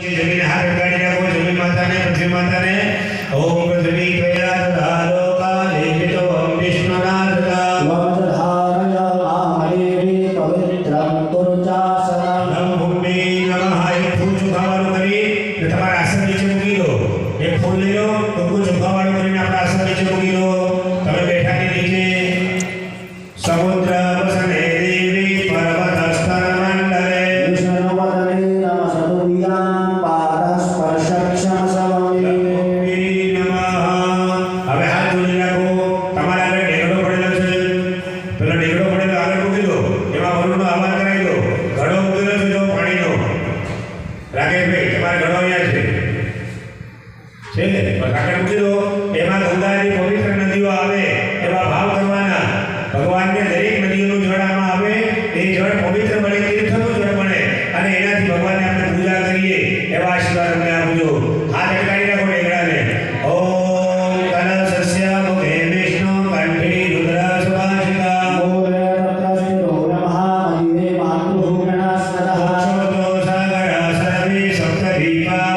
જમીન હાથ ઉગાડી રાખો જમીન માતાને પૃથ્વી માતાને. ઓમ પૃથ્વી કાલે પિતો ઓમ કુરુચાસનમ નમ ભૂમિ નમઃ એક ફૂલ કરી ને તમારા આસન નીચે મૂકી દો. ફૂલ લઈ લો ટૂંકું ચોખાવાળું કરીને આપણા આસન નીચે મૂકી દો. તમે બેઠા નીચે સમુદ્ર તમારે ઘણો અહીંયા છે. છે ને? આગળ મૂકી દો એમાં ગંગાની પવિત્ર નદીઓ આવે, એવા ભાવ કરવાના. ભગવાનને દરેક નદીઓનું જળ આમાં આવે, એ જળ પવિત્ર બને તીર્થનું જળ બને અને એનાથી ભગવાનને આપણે પૂજા કરીએ, એવા આશીર્વાદ અમને આપજો. Hare